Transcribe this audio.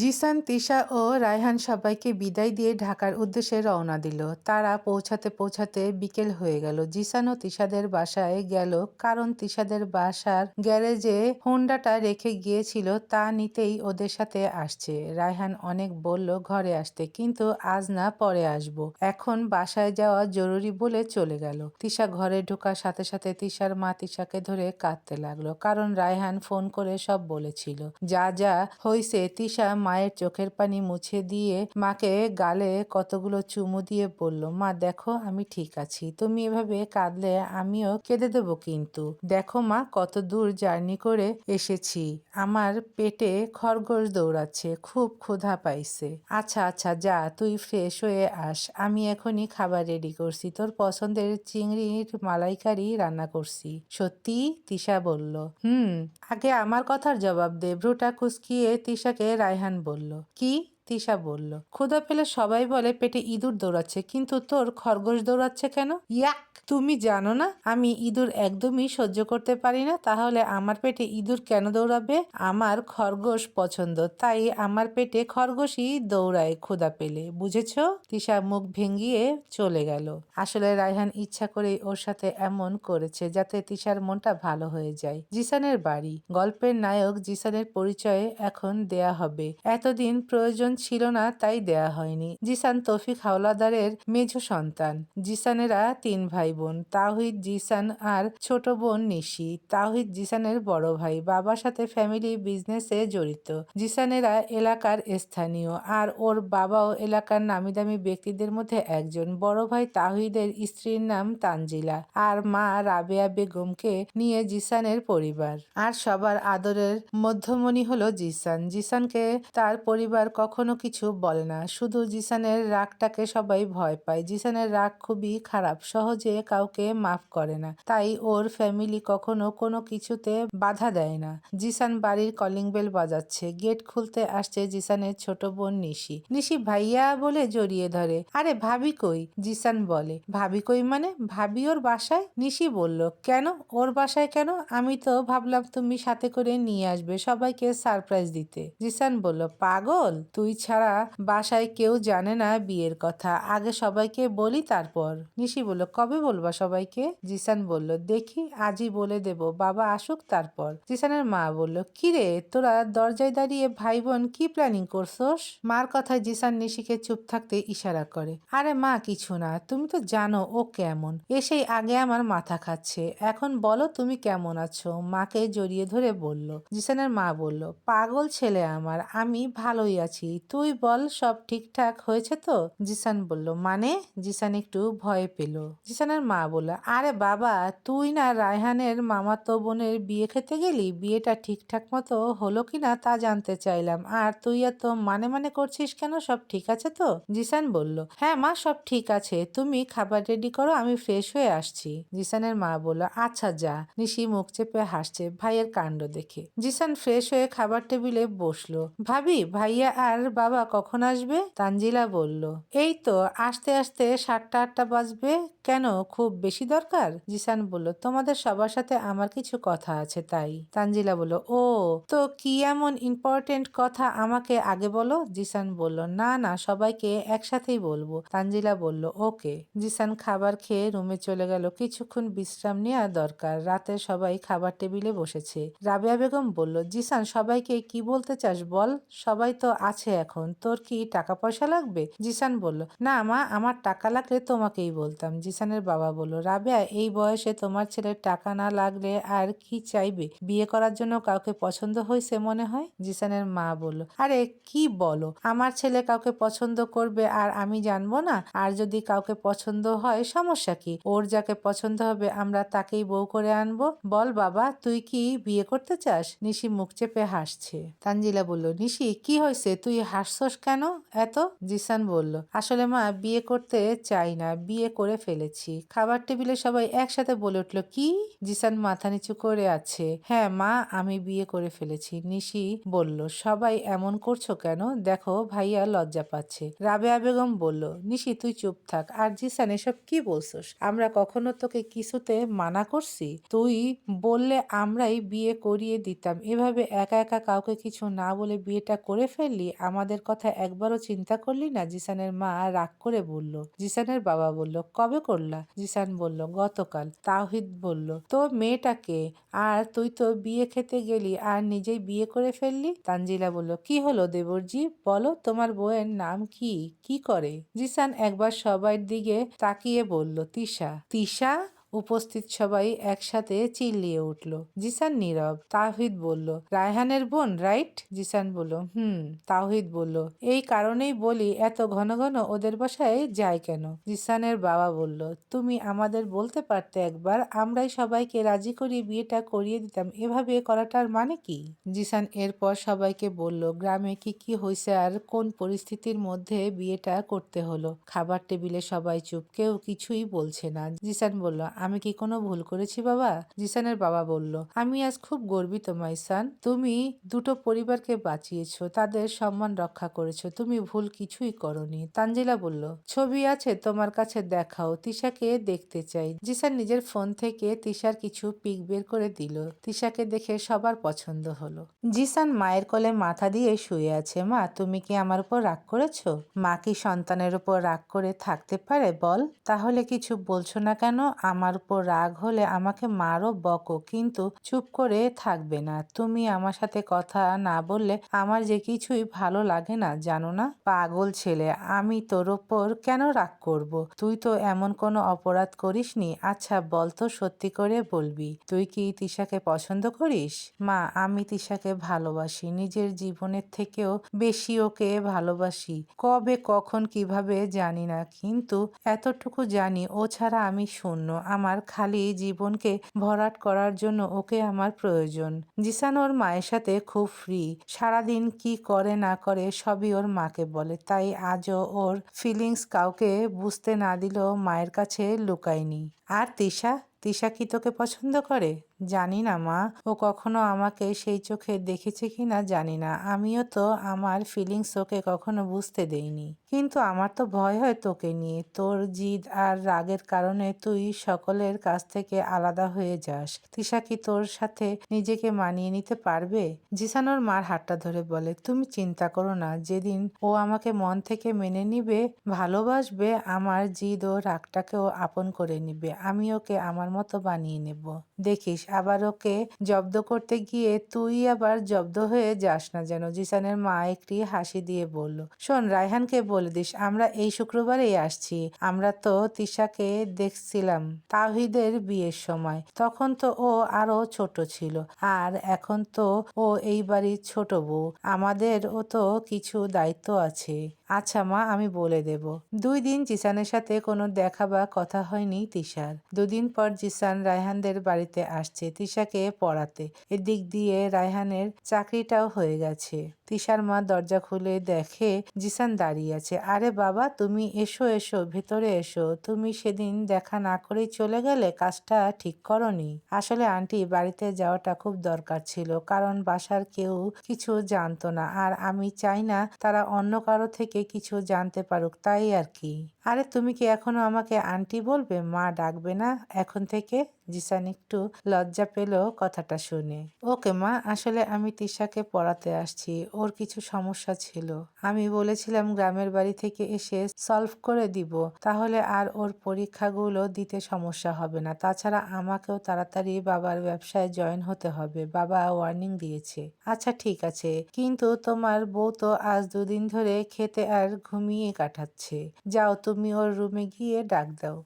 জিসান, তিশা ও রায়হান সবাইকে বিদায় দিয়ে ঢাকার উদ্দেশ্যে রওনা দিল। তারা পৌঁছাতে পৌঁছাতে বিকেল হয়ে গেল। জিসান ও তিশাদের বাসায় গেল কারণ তিশাদের বাসার গ্যারেজে হোন্ডাটা রেখে গিয়েছিল, তা নিতেই ওদের সাথে আসছে। রায়হান অনেক বলল, ঘরে আসতে, কিন্তু আজ না, পরে আসব। এখন বাসায় যাওয়া জরুরি বলে চলে গেল। তিশা ঘরে ঢোকার সাথে সাথে তিশার মা তিশাকে ধরে কাঁদতে লাগল, কারণ রায়হান ফোন করে সব বলেছিল। যা যা হইছে, তিশা মায়ের চোখের পানি মুছে দিয়ে মাকে গালে কতগুলো চুমু দিয়ে বলল, মা, দেখো, আমি ঠিক আছি। তুমি এভাবে কাঁদলে আমিও কেঁদে দেবো কিন্তু। দেখো, মা, কত দূর জার্নি করে এসেছি। আমার পেটে খরগোশ দৌড়াচ্ছে, খুব ক্ষুধা পাইছে। আচ্ছা আচ্ছা যা, তুই ফ্রেশ হয়ে আস। আমি এখনই খাবার রেডি করছি। তোর পছন্দের চিংড়ির মালাইকারি রান্না করছি। সত্যি? তিশা বলল। হুম, আগে আমার কথার জবাব দে। ভ্রুটা কুচকিয়ে তিশাকে রায়হান বলল কি? তিশা বলল, ক্ষুধা পেলে সবাই বলে পেটে ইঁদুর দৌড়াচ্ছে, কিন্তু তোর খরগোশ দৌড়াচ্ছে কেন? ইয়াক, তুমি জানো না, আমি ইঁদুর একদমই সহ্য করতে পারি না, তাহলে আমার পেটে ইঁদুর কেন দৌড়াবে? আমার খরগোশ পছন্দ, তাই আমার পেটে খরগোশই দৌড়ায় ক্ষুধা পেলে, বুঝেছ? তিশা মুখ ভেঙ্গিয়ে চলে গেল। আসলে রায়হান ইচ্ছা করেই ওর সাথে এমন করেছে, যাতে তিশার মনটা ভালো হয়ে যায়। জিসানের বাড়ি, গল্পের নায়ক জিসানের পরিচয় এখন দেয়া হবে। এতদিন প্রয়োজন ছিল না, তাই দেয়া হয়নি। জিসান তৌফিক হাওলাদারের মেঝ সন্তান। জিসানেরা তিন ভাই বোন তাহিদ জিসান আর ছোট বোন নিশি। তাহিদ জিসানের বড় ভাই, বাবার সাথে ফ্যামিলি বিজনেসে জড়িত। জিসানেরা এলাকার স্থানীয় আর ওর বাবাও এলাকার নামিদামি ব্যক্তিদের মধ্যে একজন। বড় ভাই তাহিদের স্ত্রীর নাম তানজিলা আর মা রাবেয়া বেগমকে নিয়ে জিসানের পরিবার। আর সবার আদরের মধ্যমণি হলো জিসান। জিসানকে তার পরিবার কখনো কিছু বলে না। শুধু জিসানের রাগটাকে সবাই ভয় পায়। জিসানের রাগ খুবই খারাপ, সহজে কাউকে মাফ করে না। তাই ওর ফ্যামিলি কখনো কোনো কিছুতে বাধা দেয় না। জিসান বাড়ির কলিং বেল বাজাচ্ছে। গেট খুলতে আসছে জিসানের ছোট বোন নিশি। নিশি ভাইয়া বলে জড়িয়ে ধরে, আরে ভাবি কই? জিসান বলে, ভাবি কই মানে? ভাবি ওর বাসায়? নিশি বলল, কেন? ওর বাসায় কেন? আমি তো ভাবলাম তুমি সাথে করে নিয়ে আসবে সবাইকে সারপ্রাইজ দিতে। জিসান বলল, পাগল? তুই ছাড়া বাসায় কেউ জানে না বিয়ের কথা। আগে সবাইকে বলি, তারপর। নিশি বলল, কবে বলবা সবাইকে? জিসান বলল, দেখি, আজই বলে দেব। বাবা আসুক, তারপর। জিসানের মা বলল কিরে তোরা দরজায় দাঁড়িয়ে ভাই বোন কি প্ল্যানিং করছোস? মার কথায় জিসান নিশিকে চুপ থাকতে ইশারা করে, আরে মা, কিছু না, তুমি তো জানো ও কেমন। এসেই আগে আমার মাথা খাচ্ছে। এখন বলো তুমি কেমন আছো? মাকে জড়িয়ে ধরে বলল। জিসানের মা বলল, পাগল ছেলে আমার, আমি ভালোই আছি। তুই বল, সব ঠিকঠাক হয়েছে তো? জিসান বলল মানে? জিসান একটু ভয় পেল। জিসানের মা বলল, আরে বাবা, তুই না রায়হানের মামাতো বোনের বিয়ে খেতে গেলি? বিয়েটা ঠিকঠাক মতো হলো কিনা তা জানতে চাইলাম। আর তুই এত মানে মানে করছিস কেন? সব ঠিক আছে তো? জিসান বলল হ্যাঁ মা, সব ঠিক আছে। তুমি খাবার রেডি করো, আমি ফ্রেশ হয়ে আসছি। জিসানের মা বলল আচ্ছা যা। নিশি মুখ চেপে হাসছে, ভাইয়ের কাণ্ড দেখে। জিসান ফ্রেশ হয়ে খাবার টেবিলে বসল। ভাবি, ভাইয়া আর বাবা কখন আসবে? তানজিলা বলল। এই তো, আস্তে আস্তে সাতটা আটটা বাজবে। কেন, খুব বেশি দরকার? জিসান বলল, তোমাদের সবার সাথে আমার কিছু কথা আছে তাই। তানজিলা বলল, ও, তো কি এমন ইম্পর্টেন্ট কথা আমাকে আগে বলো? জিসান বলল, না না, সবাইকে একসাথেই বলব। তানজিলা বলল, ওকে। জিসান খাবার খেয়ে রুমে চলে গেল। কিছুক্ষণ বিশ্রাম নেওয়া দরকার। রাতে সবাই খাবার টেবিলে বসেছে। রাবেয়া বেগম বলল, জিসান, সবাইকে কি বলতে চাস বল? সবাই তো আছে এখন, তোর কি টাকা পয়সা লাগবে? জিসান বলল, না মা, আমার টাকা লাগলে তোমাকেই বলতাম। জিসানের বাবা বলল, রাবেয়া, এই বয়সে তোমার ছেলের টাকা না লাগলে আর কি চাইবে? বিয়ে করার জন্য কাউকে পছন্দ হয়েছে মনে হয়? জিসানের মা বলল, আরে, কি বলো? আমার ছেলে কাউকে পছন্দ করবে আর আমি জানব না? আর যদি কাউকে পছন্দ হয়, সমস্যা কি? ওর যাকে পছন্দ হবে, আমরা তাকেই বউ করে আনব? বল বাবা, তুই কি বিয়ে করতে চাস? নিশি মুখ চেপে হাসছে। তানজিলা বলল, নিশি, কি হয়েছে? তুই হাসছস কেন? এত? জিসান বলল, আসলে মা, বিয়ে করতে চাই না, বিয়ে করে ফেলেছি। খাবার টেবিলে সবাই একসাথে বলে উঠল, কি? জিসান মাথা নিচু করে আছে হ্যাঁ মা, আমি বিয়ে করে ফেলেছি। নিশি বলল, সবাই এমন করছ কেন? দেখো, ভাইয়া লজ্জা পাচ্ছে। রাবেয়া বেগম বলল, নিশি, তুই চুপ থাক। আর জিসান, এসব কি বলছস? আমরা কখনো তোকে কিছুতে মানা করছি? তুই বললে আমরাই বিয়ে করিয়ে দিতাম। এভাবে একা একা কাউকে কিছু না বলে বিয়েটা করে ফেললি আমাদের কথা একবারও চিন্তা করলি না? জিসানের মা রাগ করে বলল। জিসানের বাবা বলল, কবে করলা? জিসান বলল, গতকাল। তাহিদ বলল, তো মেয়েটাকে আর তুই তো বিয়ে খেতে গেলি, আর নিজেই বিয়ে করে ফেললি? তানজিলা বলল, কি হলো দেবরজি? বলো, তোমার বউয়ের নাম কি? কি করে? জিসান একবার সবার দিকে তাকিয়ে বলল, তিশা। তিশা? উপস্থিত সবাই একসাথে চিল্লিয়ে উঠল। জিসান নীরব। তাহিদ বলল, রায়হানের বোন, রাইট? জিসান বলল, হুম। তাহিদ বলল, এই কারণেই বলি এত ঘন ঘন ওদের বাসায় যায় কেন? জিসানের বাবা বলল, তুমি আমাদের বলতে পারতে একবার, আমরাই সবাইকে রাজি করিয়ে বিয়েটা করিয়ে দিতাম। এভাবে করাটার মানে কি? জিসান এরপর সবাইকে বলল, গ্রামে কি কি হয়েছে আর কোন পরিস্থিতির মধ্যে বিয়েটা করতে হলো? খাবার টেবিলে সবাই চুপ, কেউ কিছুই বলছে না। জিসান বলল আমি কি কোনো ভুল করেছি বাবা? জিসানের বাবা বলল, আমি আজ খুব গর্বিত মাইসান তুমি দুটো পরিবারকে বাঁচিয়েছো, তাদের সম্মান রক্ষা করেছ। তুমি ভুল কিছুই করনি। তানজিলা বলল, ছবি আছে তোমার কাছে দেখাও, তিশাকে দেখতে চাই। জিসান নিজের ফোন থেকে তিশার কিছু পিক বের করে দিল। তিশাকে দেখে সবার পছন্দ হলো। জিসান মায়ের কোলে মাথা দিয়ে শুয়ে আছে, মা, তুমি কি আমার উপর রাগ করেছ? মা কি সন্তানের উপর রাগ করে থাকতে পারে? বল। তাহলে কিছু বলছো না কেন? আমার উপর রাগ হলে আমাকে মারো, বকো, কিন্তু চুপ করে থাকবে না। তুমি আমার সাথে কথা না বললে আমার যে কিছুই ভালো লাগে না, জানো না? পাগল ছেলে, আমি তোর ওপর কেন রাগ করব? তুই তো এমন কোনো অপরাধ করিসনি। আচ্ছা বল তো সত্যি করে বলবি। তুই কি তিশাকে পছন্দ করিস? মা, আমি তিশাকে ভালোবাসি। নিজের জীবনের থেকেও বেশি ওকে ভালোবাসি। কবে, কখন, কীভাবে জানি না, কিন্তু এতটুকু জানি ও ছাড়া আমি শূন্য। আমার খালি জীবনকে ভরাট করার জন্য ওকে আমার প্রয়োজন। জিসান ওর মায়ের সাথে খুব ফ্রি সারাদিন কি করে না করে সবই ওর মাকে বলে। তাই আজও ওর ফিলিংস কাউকে বুঝতে না দিলেও মায়ের কাছে লুকায়নি। আর তিশা? তিশা কি তোকে পছন্দ করে? জানি না, মা। ও কখনো আমাকে সেই চোখে দেখেছে কি না জানি না। আমিও তো আমার ফিলিংস ওকে কখনো বুঝতে দেইনি। কিন্তু আমার তো ভয় হয় তোকে নিয়ে। তোর জিদ আর রাগের কারণে তুই সকলের কাছ থেকে আলাদা হয়ে যাস। তিশা কি তোর সাথে নিজেকে মানিয়ে নিতে পারবে? জিসানোর মার হাতটা ধরে বলে, তুমি চিন্তা করো না। যেদিন ও আমাকে মন থেকে মেনে নিবে, ভালোবাসবে, আমার জিদ ও রাগটাকেও আপন করে নিবে। আমি ওকে আমার মতো বানিয়ে নেব। দেখিস, আবার ওকে জব্দ করতে গিয়ে তুই আবার জব্দ হয়ে যাস না যেন, জিসানের মা একটি হাসি দিয়ে বলল। শোন, রায়হানকে বলে দিস, আমরা এই শুক্রবারেই আসছি। আমরা তো তিশাকে দেখছিলাম তাহিদের বিয়ের সময়। তখন তো ও আরও ছোট ছিল, আর এখন তো ও এই বাড়ির ছোট বউ। আমাদেরও তো কিছু দায়িত্ব আছে। আচ্ছা মা, আমি বলে দেব। দুই দিন জিসানের সাথে কোনো দেখা বা কথা হয়নি তিশার। দুদিন পর জিসান রায়হানদের বাড়িতে আসছে তিশাকে পড়াতে। এদিক দিয়ে রায়হানের চাকরিটাও হয়ে গেছে। তিশার মা দরজা খুলে দেখে, জিসান দাঁড়িয়ে আছে। আরে বাবা, তুমি এসো এসো, ভেতরে এসো। তুমি সেদিন দেখা না করেই চলে গেলে কাজটা ঠিক করনি। আসলে আন্টি, বাড়িতে যাওয়াটা খুব দরকার ছিল, কারণ বাসার কেউ কিছু জানতো না। আর আমি চাই না তারা অন্য কারও থেকে কিছু জানতে পারুক, তাই আর কি। আরে, তুমি কি এখনও আমাকে আন্টি বলবে? মা ডাকবে না এখন থেকে? জিসান একটু লজ্জা পেল কথাটা শুনে। ওকে মা, আসলে আমি তিশাকে পড়াতে আসছি। ওর কিছু সমস্যা ছিল। আমি বলেছিলাম গ্রামের বাড়ি থেকে এসে সলভ করে দিব। তাহলে আর ওর পরীক্ষাগুলো দিতে সমস্যা হবে না। তাছাড়া আমাকেও তাড়াতাড়ি বাবার ব্যবসায় জয়েন হতে হবে। বাবা ওয়ার্নিং দিয়েছে। আচ্ছা ঠিক আছে। কিন্তু তোমার বউ তো আজ দুদিন ধরে খেতে আর ঘুমিয়ে কাটাচ্ছে। যাও তুমি ওর রুমে গিয়ে ডাক দাও।